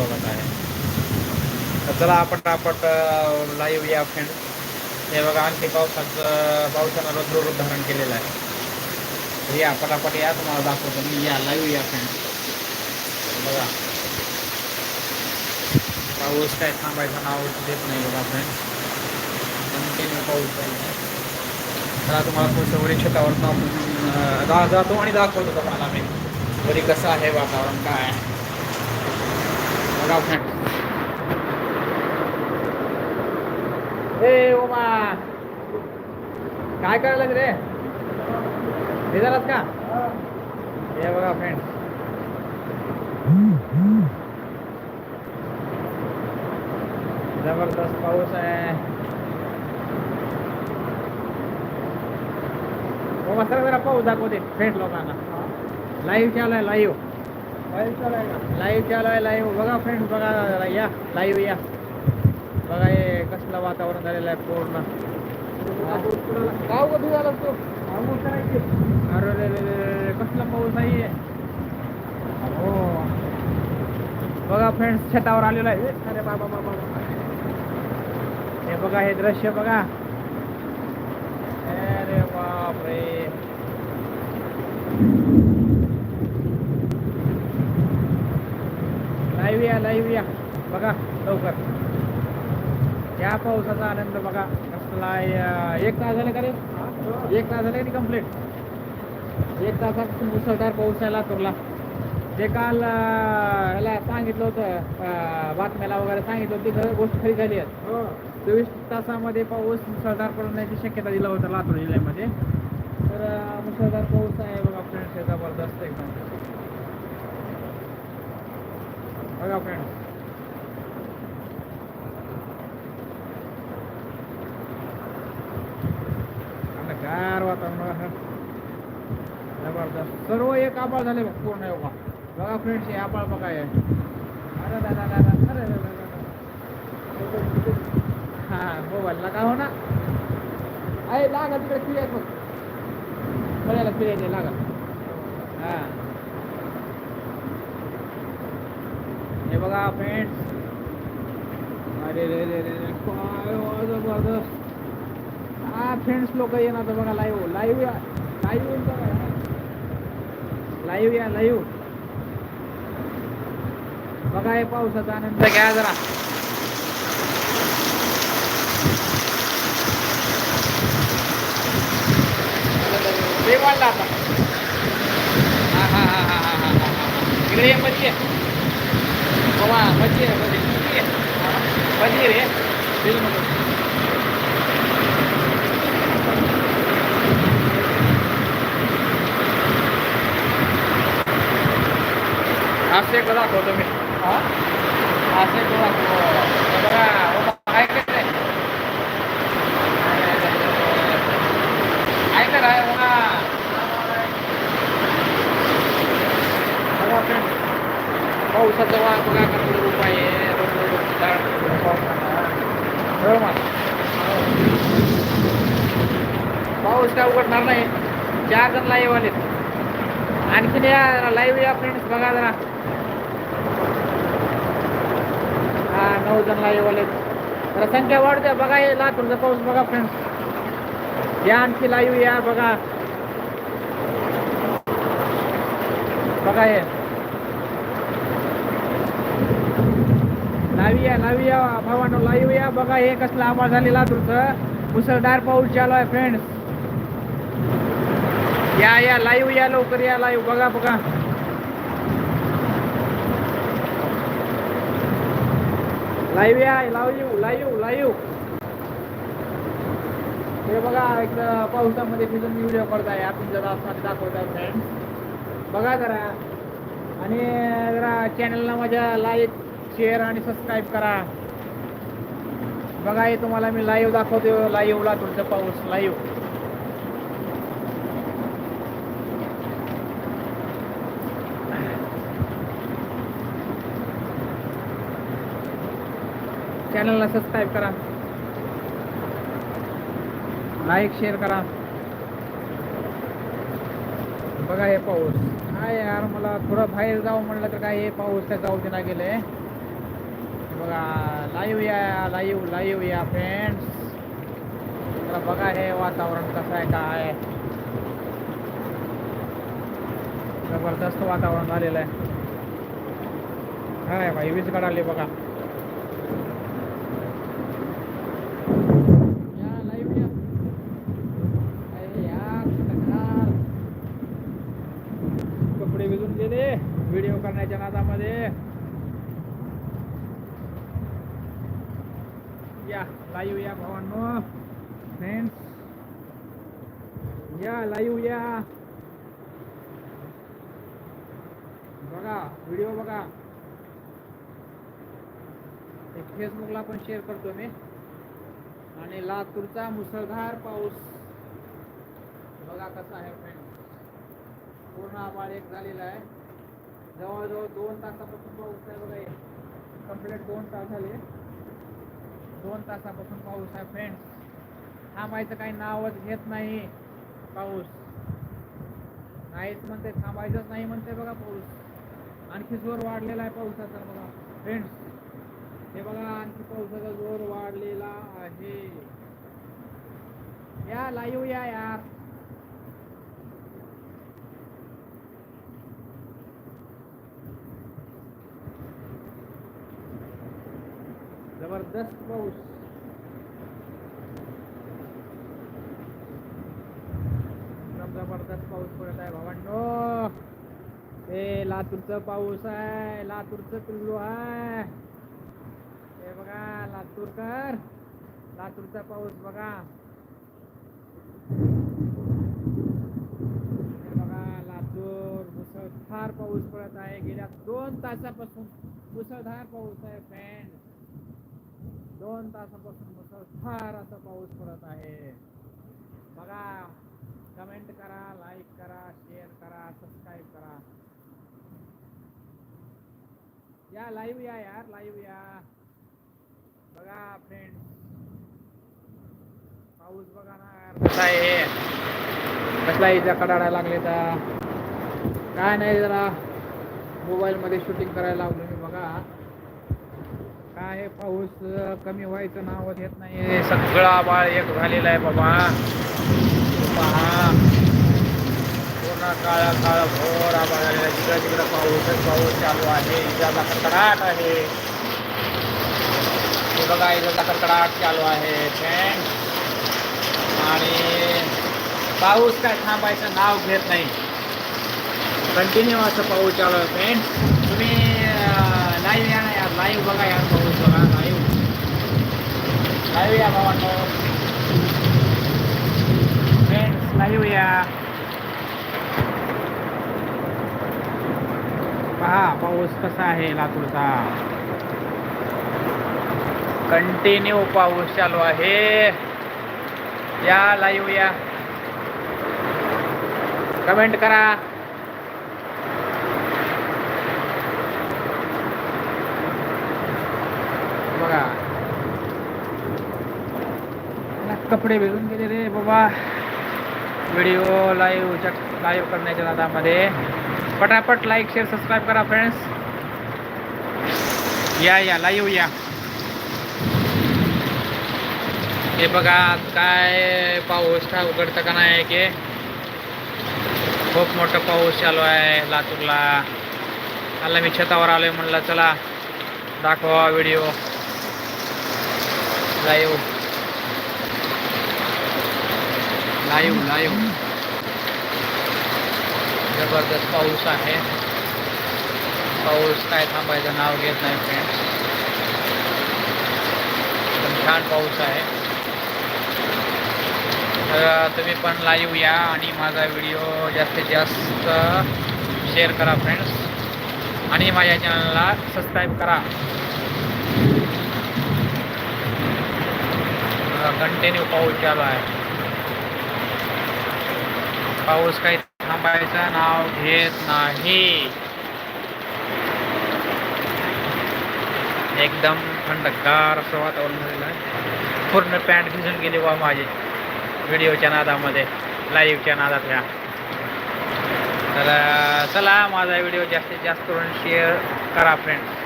स्वागत आहे. तर चला आपण आपण लाईव्ह या फ्रेंड हे बघा आणखी पावसाचं पावसानं रौद्र धारण केलेलं आहे. हे या पटापट या तुम्हाला दाखवतो मी या लाईव्ह या फ्रेंड बघा. पाऊस काय थांबायचं नाव देत नाही बघा फ्रेंड कंटिन्यू पाऊस आहे. मला तुम्हाला थोडंसं वरी जातो आणि दाखवतो तुम्हाला मी. वरी कसं आहे वातावरण काय आहे? बघा ए ओमा काय करायला रे भिजालात का? हे बघा फ्रेंड जबरदस्त पाऊस आहे. ओमा सर जरा पाऊस दाखवते फ्रेंड लोकांना. लाईव्ह चालू आहे लाईव्ह लाईव्ह चालू आहे लाईव्ह बघा फ्रेंड बघा जरा या. लाईव्ह या. बघा हे कसलं वातावरण झालेलं आहे पूर्ण. गाव कधी झाला तो अरे कसला पाऊस आहे हो. बघा फ्रेंड्स छतावर आलेलो आहे. अरे बाबा बाबा. हे बघा हे दृश्य बघा. अरे बाप लाईव्ह या लाईव्ह या. बघा लवकर. या पावसाचा आनंद बघा. कसला. एक तास झाले का रे? एक तास झाले कंप्लीट एक तासात मुसळधार पाऊस आहे लातूरला जे काल ह्याला सांगितलं होतं बातम्याला वगैरे सांगितलं होतं तिथं गोष्ट खरी झाली आहे. चोवीस तासामध्ये पाऊस मुसळधार पडण्याची शक्यता दिला होता लातूर जिल्ह्यामध्ये. तर मुसळधार पाऊस आहे बघा फ्रेंड्स हे जबरदस्त एकदम बघा फ्रेंड आता गार वातावरण जबरदस्त. सर्व एक आबाळ झाले बघ पूर्ण योगा. बघा फ्रेंड्स हे आबाळ बघा आहे अरे दादा दादा अरे हा मोबाईलला का हो ना आहे लागा तिकडे फिरायचं बघ. फळ्याला फिरायचे लागा. हा. हे बघा फ्रेंड्स अरे रे रे रे हा फ्रेंड्स लोक येणार तर बघा लाईव लाईव या. लाईव येईल बघा. या लाईव बघा हे पावसाचा आनंद घ्या जरा. वाढला आता. हा हा हा हा हा हा हा इकडे ये. વા પછી પછી પછી રે ફિલ્મ આશે કલાકો તમે હા આશે કલાકો બધા पावसाचं वा बघा कसलं रूप आहे बरोबर पाऊस काय उघडणार नाही? चार जण लाईव्ह आलेत. आणखीन या लाईव्ह या फ्रेंड्स बघा जरा. हा नऊ जण लाईव्ह आलेत. जरा संख्या वाढते बघा हे लातूरचा पाऊस बघा फ्रेंड्स या आणखी लाईव्ह या बघा. बघा हे. लावी या लावी या भावानो लाईव्ह या. बघा हे कसलं आभाळ झालेला लातूरचं मुसळधार पाऊस चालू आहे फ्रेंड्स या या लाईव्ह या लवकर या लाईव्ह बघा बघा. लाईव्ह या लाईव्ह लाईव्ह लाईव्ह हे बघा एक पावसामध्ये भिजून व्हिडिओ करताय आपण जरा आतमध्ये दाखवताय फ्रेंड्स बघा जरा. आणि जरा चॅनलला माझ्या लाईक शेअर आणि सबस्क्राईब करा. बघा हे तुम्हाला मी लाईव्ह दाखवतो लाईव्हला तुमचा पाऊस लाईव्ह चॅनलला सबस्क्राईब करा. लाईक शेअर करा. बघा हे पाऊस. काय यार मला थोडं बाहेर जाऊ म्हणलं तर काय हे पाऊस त्या जाऊ दिला गेलंय बघा लाईव्ह या लाईव्ह लाईव्ह या फ्रेंड्स तर बघा हे वातावरण कसं आहे काय जबरदस्त वातावरण झालेलं आहे. काय भाई वीज काढाली बघा या लाईव्ह या अरे यार खतरनाक. कपडे भिजून गेले व्हिडिओ करण्याच्या नादामध्ये या लाईव्ह या भावांनो फ्रेंड्स या लाईव्ह या बघा व्हिडिओ बघा एक फेसबुकला पण शेअर करतो मी आणि लातूरचा मुसळधार पाऊस बघा कसा आहे फ्रेंड पूर्ण आभाळ एक झालेला आहे जवळजवळ दोन तासापासून पाऊस आहे बघा कंप्लीट दोन तास झाले दोन तासापासून पाऊस आहे फ्रेंड्स थांबायचं काही नावच घेत नाही. पाऊस. नाहीच म्हणते थांबायचंच नाही म्हणते बघा पाऊस. आणखी जोर वाढलेला आहे पावसाचा बघा फ्रेंड्स हे बघा आणखी पावसाचा जोर वाढलेला आहे. या लाईव्ह या यार. जबरदस्त पाऊस. एकदम जबरदस्त पाऊस पडत आहे भावांनो. हे लातूरचं पाऊस आहे. लातूरचं पिल्लू आहे. हे बघा लातूरकर. लातूरचा पाऊस बघा. हे बघा लातूर मुसळधार पाऊस पडत आहे. गेल्या दोन तासापासून मुसळधार पाऊस आहे फ्रेंड दोन तासापासून मुसळधार असा पाऊस पडत आहे. बघा कमेंट करा लाईक करा शेअर करा सबस्क्राईब करा. या लाईव्ह या यार लाईव्ह या. बघा फ्रेंड्स पाऊस बघा ना यार कसा आहे? कसला इजा कडाडा लागले तर? काय नाही जरा मोबाईलमध्ये शूटिंग करायला लावलं काय पाऊस कमी व्हायचं नाव घेत नाही सगळा बाळ एक झालेला आहे बाबा. पहा. पूर्ण काळा काळा भोर आबाळ झालेला आहे. तिकडं तिकडं पाऊसच पाऊस चालू आहे. इजाचा कडकडाट आहे. हे बघा इजाचा कडकडाट चालू आहे. फ्रेंड आणि पाऊस काय थांबायचं नाव घेत नाही. कंटिन्यू असं पाऊस चालू आहे फ्रेंड तुम्ही लाईव्ह बघा यार पाऊस बघा लाईव्ह लाईव्ह या भावांनो फ्रेंड्स लाईव्ह या पहा पाऊस कसा आहे लातूरचा. कंटिन्यू पाऊस चालू आहे. या लाईव्ह या. कमेंट करा बघा मला कपडे भिजून गेले रे बाबा. व्हिडिओ लाईव्ह लाईव्ह करण्याच्या दादामध्ये पटापट लाईक शेअर सबस्क्राईब करा फ्रेंड्स या या लाईव्ह या. हे बघा काय पाऊस का उघडतं का नाही की? खूप मोठा पाऊस चालू आहे लातूरला. आला मी छतावर आलोय म्हणलं चला दाखवा व्हिडिओ लाईव्ह लाईव्ह लाईव्ह जबरदस्त पाऊस आहे. पाऊस काय थांबायचं नाव घेत नाही फ्रेंड्स पण छान पाऊस आहे. तर तुम्ही पण लाईव्ह या आणि माझा व्हिडिओ जास्तीत जास्त शेअर करा फ्रेंड्स आणि माझ्या चॅनलला सबस्क्राईब करा. कंटिन्यू पाऊस चालू आहे. पाऊस काही थांबायचं नाव घेत नाही. एकदम थंडगार असं वातावरण झालेलं आहे. पूर्ण पॅन्ट भिजून गेली वा माझी. व्हिडिओच्या नादामध्ये लाईव्हच्या नादात ह्या तर चला माझा व्हिडिओ जास्तीत जास्त करून शेअर करा फ्रेंड्स